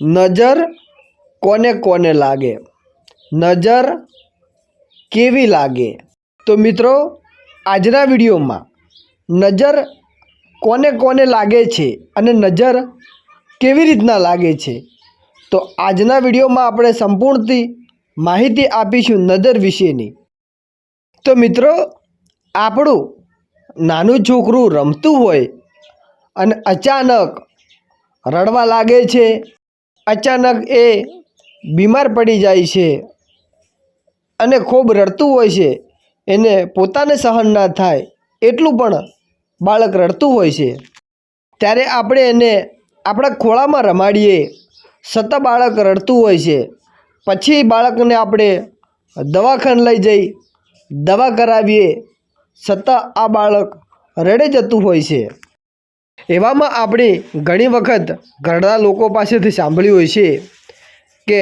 નજર કોને કોને લાગે? નજર કેવી લાગે? તો મિત્રો, આજના વિડીયોમાં નજર કોને કોને લાગે છે અને નજર કેવી રીતના લાગે છે? તો આજના વિડીયોમાં આપણે સંપૂર્ણથી માહિતી આપીશું નજર વિશેની. તો મિત્રો, આપણું નાનું છોકરું રમતું હોય અને અચાનક રડવા લાગે છે અચાનક એ બીમાર પડી જાય છે અને ખૂબ રડતું હોય છે. એને પોતાને સહન ના થાય એટલું પણ બાળક રડતું હોય છે. ત્યારે આપણે એને આપણા ખોળામાં રમાડીએ. સતત બાળક રડતું હોય છે. પછી બાળકને આપણે દવાખાને લઈ જઈ, દવા કરાવીએ. છતાં આ બાળક રડે જતું હોય છે. એવામાં આપણે ઘણી વખત ઘરડા લોકો પાસેથી સાંભળ્યું હોય છે કે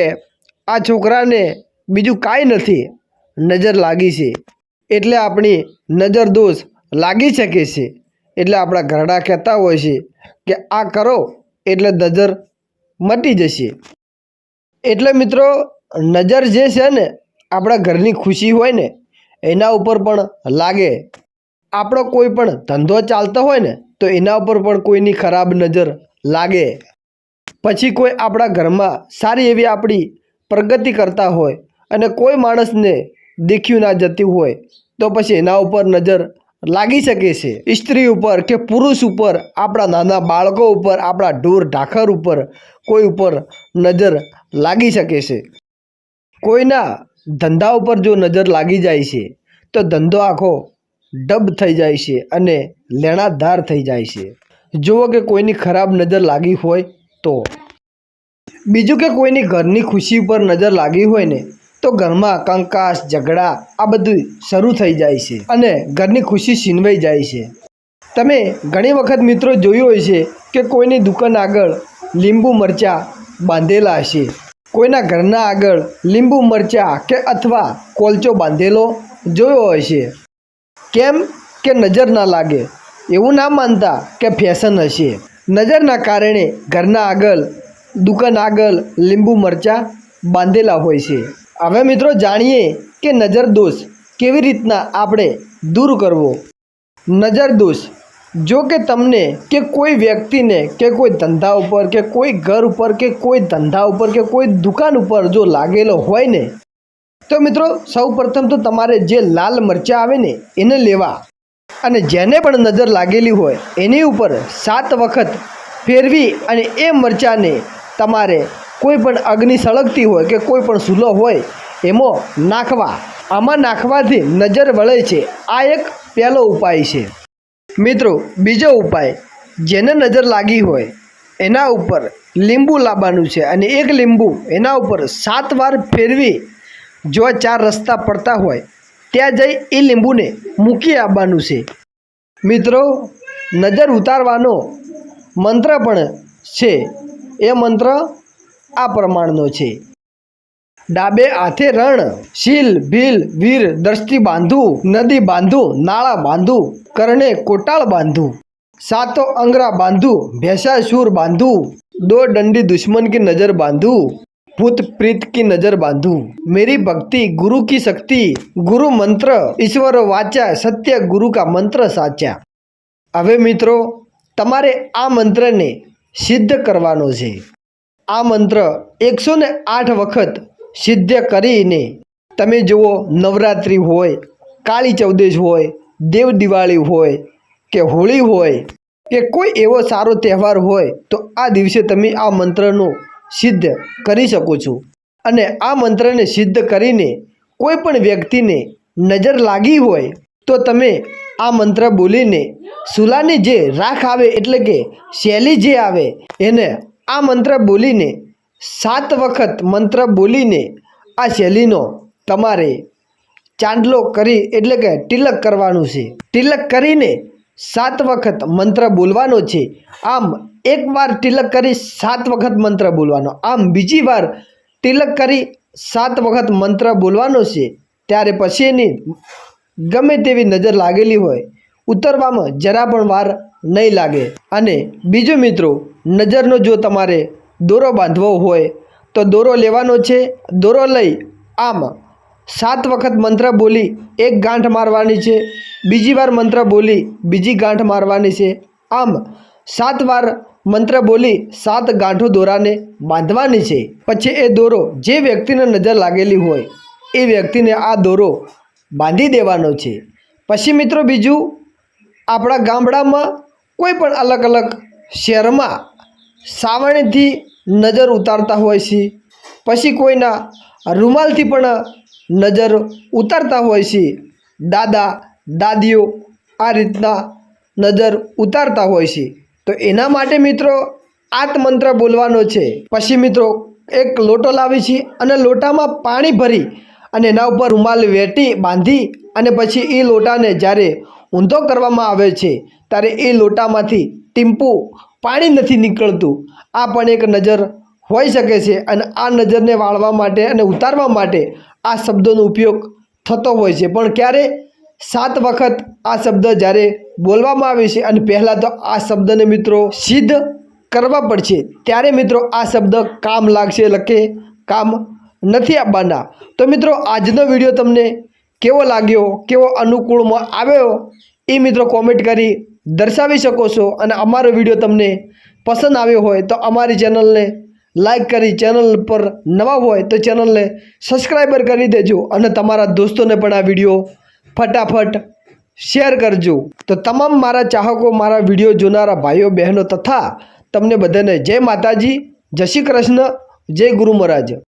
આ છોકરાને બીજું કાંઈ નથી, નજર લાગી છે. એટલે આપણી નજર દોષ લાગી શકે છે. એટલે આપણા ઘરડા કહેતા હોય છે કે આ કરો એટલે નજર મટી જશે. એટલે મિત્રો, નજર જે છે ને આપણા ઘરની ખુશી હોય ને, એના ઉપર પણ લાગે. આપણો કોઈ પણ ધંધો ચાલતો હોય ને તો એના ઉપર પણ કોઈની ખરાબ નજર લાગે. પછી કોઈ આપણા ઘરમાં સારી એવી આપણી પ્રગતિ કરતા હોય અને કોઈ માણસને દેખ્યું ના જતી હોય, તો પછી એના ઉપર નજર લાગી શકે છે. સ્ત્રી ઉપર કે પુરુષ ઉપર, આપણા નાના બાળકો ઉપર, આપણા ઢોર ઢાખર ઉપર કોઈ ઉપર નજર લાગી શકે છે. કોઈના ધંધા ઉપર જો નજર લાગી જાય છે, તો ધંધો આખો ડબ થઈ જાય છે અને લેણાધાર થઈ જાય છે. જુઓ કે કોઈની ખરાબ નજર લાગી હોય તો. બીજું કે કોઈની ઘરની ખુશી પર નજર લાગી હોય ને, તો ઘરમાં કંકાસ, ઝઘડા, આ બધું શરૂ થઈ જાય છે અને ઘરની ખુશી છીનવાઈ જાય છે. તમે ઘણી વખત મિત્રો જોયું હોય છે કે કોઈની દુકાન આગળ લીંબુ મરચાં બાંધેલા હશે. કોઈના ઘરના આગળ લીંબુ મરચાં કે અથવા કોલચો બાંધેલો જોયો હોય છે. કેમ કે નજર ના લાગે? એવું ના માનતા કે ફેશન હશે. નજરના કારણે ઘરના આગળ, દુકાન આગળ લીંબુ મરચાં બાંધેલા હોય છે. હવે મિત્રો જાણીએ કે નજર દોષ કેવી રીતના આપણે દૂર કરવો? નજર દોષ, જો કે તમને કે કોઈ વ્યક્તિને કે કોઈ ધંધા ઉપર કે કોઈ ઘર ઉપર કે કોઈ ધંધા ઉપર કે કોઈ દુકાન ઉપર જો લાગેલો હોય ને તો મિત્રો સૌ પ્રથમ તો તમારે જે લાલ મરચાં આવે ને, એને લેવા. અને જેને પણ નજર લાગેલી હોય, એની ઉપર સાત વખત ફેરવી અને એ મરચાંને તમારે કોઈ પણ અગ્નિ સળગતી હોય કે કોઈ પણ સૂલો હોય, એમાં નાખવા. આમાં નાખવાથી નજર વળે છે. આ એક પહેલો ઉપાય છે. મિત્રો, બીજો ઉપાય, જેને નજર લાગી હોય, એના ઉપર લીંબુ લાવવાનું છે. અને એક લીંબુ એના ઉપર સાત વાર ફેરવી જો ચાર રસ્તા પડતા હોય, ત્યાં જઈ એ લીંબુને મૂકી આવવાનું છે. મિત્રો, નજર ઉતારવાનો મંત્ર પણ છે. એ મંત્ર આ પ્રમાણનો છે. ડાબે હાથે રણ, શીલ, ભીલ, વીર દ્રષ્ટિ બાંધું નદી બાંધું નાળા બાંધું કરણે કોટાળ બાંધું સાતો અંગરા બાંધું ભેંસા સૂર બાંધું દો દંડી દુશ્મન કે નજર બાંધું भूत प्रीत की नजर बांधू मेरी भक्ति गुरु की शक्ति गुरु मंत्र ईश्वर वाचा સત્ય ગુરુ કા મંત્ર સાચા હવે મિત્રો તમારે આ મંત્રને સિદ્ધ કરવાનો છે આ મંત્ર એકસો ને આઠ વખત સિદ્ધ કરીને તમે જુઓ નવરાત્રિ હોય કાળી ચૌદશ હોય દેવ દિવાળી હોય કે હોળી હોય કે કોઈ એવો સારો તહેવાર હોય તો આ દિવસે તમે આ મંત્રનું સિદ્ધ કરી શકો છું. અને આ મંત્રને સિદ્ધ કરીને કોઈ પણ વ્યક્તિને નજર લાગી હોય તો તમે આ મંત્ર બોલીને સુલાની જે રાખ આવે એટલે કે શૈલી જે આવે એને આ મંત્ર બોલીને સાત વખત મંત્ર બોલીને આ શૈલીનો તમારે ચાંદલો કરી એટલે કે તિલક કરવાનું છે. તિલક કરીને સાત વખત મંત્ર બોલવાનો છે. આમ એક વાર તિલક કરી સાત વખત મંત્ર બોલવાનો. આમ બીજી વાર તિલક કરી સાત વખત મંત્ર બોલવાનો છે. ત્યારે પછી એની ગમે તેવી નજર લાગેલી હોય. ઉતરવામાં જરા પણ વાર નહીં લાગે. અને બીજું મિત્રો, નજરનો જો તમારે દોરો બાંધવો હોય, તો દોરો લેવાનો છે. દોરો લઈ આમ સાત વખત મંત્ર બોલી એક ગાંઠ મારવાની છે, બીજી વાર મંત્ર બોલી બીજી ગાંઠ મારવાની છે. આમ સાત વાર મંત્ર બોલી સાત ગાંઠો દોરાને બાંધવાની છે. પછી એ દોરો જે વ્યક્તિને નજર લાગેલી હોય, એ વ્યક્તિને આ દોરો બાંધી દેવાનો છે. પછી મિત્રો બીજું, આપણા ગામડામાં કોઈ પણ અલગ અલગ શહેરમાં સાવરણીથી નજર ઉતારતા હોય છે. પછી કોઈના રૂમાલથી પણ નજર ઉતારતા હોય છે. દાદા, દાદીઓ આ રીતના નજર ઉતારતા હોય છે. તો એના માટે મિત્રો આત મંત્ર બોલવાનો છે. પછી મિત્રો એક લોટો લાવી છે અને લોટામાં પાણી ભરી અને એના ઉપર રૂમાલ વેટી બાંધી અને પછી એ લોટાને જ્યારે ઊંધો કરવામાં આવે છે, ત્યારે એ લોટામાંથી ટીમ્પુ પાણી નથી નીકળતું. આ પણ એક નજર હોઈ શકે છે અને આ નજરને વાળવા માટે અને ઉતારવા માટે આ શબ્દોનો ઉપયોગ થતો હોય છે. પણ ક્યારે? સાત વખત આ શબ્દ જ્યારે બોલવામાં આવે છે અને પહેલાં તો આ શબ્દને મિત્રો સિદ્ધ કરવા પડશે. ત્યારે મિત્રો આ શબ્દ કામ લાગશે, લખે, કામ નથી આપવાના તો મિત્રો, આજનો વીડિયો તમને કેવો લાગ્યો? કેવો અનુકૂળમાં આવ્યો? એ મિત્રો કોમેન્ટ કરી દર્શાવી શકો છો. અને અમારો વીડિયો તમને પસંદ આવ્યો હોય તો અમારી ચેનલને લાઈક કરી ચેનલ પર નવા હોય તો ચેનલને સબસ્ક્રાઈબર કરી દેજો અને તમારા દોસ્તોને પણ આ વીડિયો ફટાફટ શેર કરજો. તો તમામ મારા ચાહકો, મારા વીડિયો જોનારા ભાઈઓ, બહેનો તથા તમને બધાને જય માતાજી, જય શ્રી કૃષ્ણ, જય ગુરુ મહારાજ.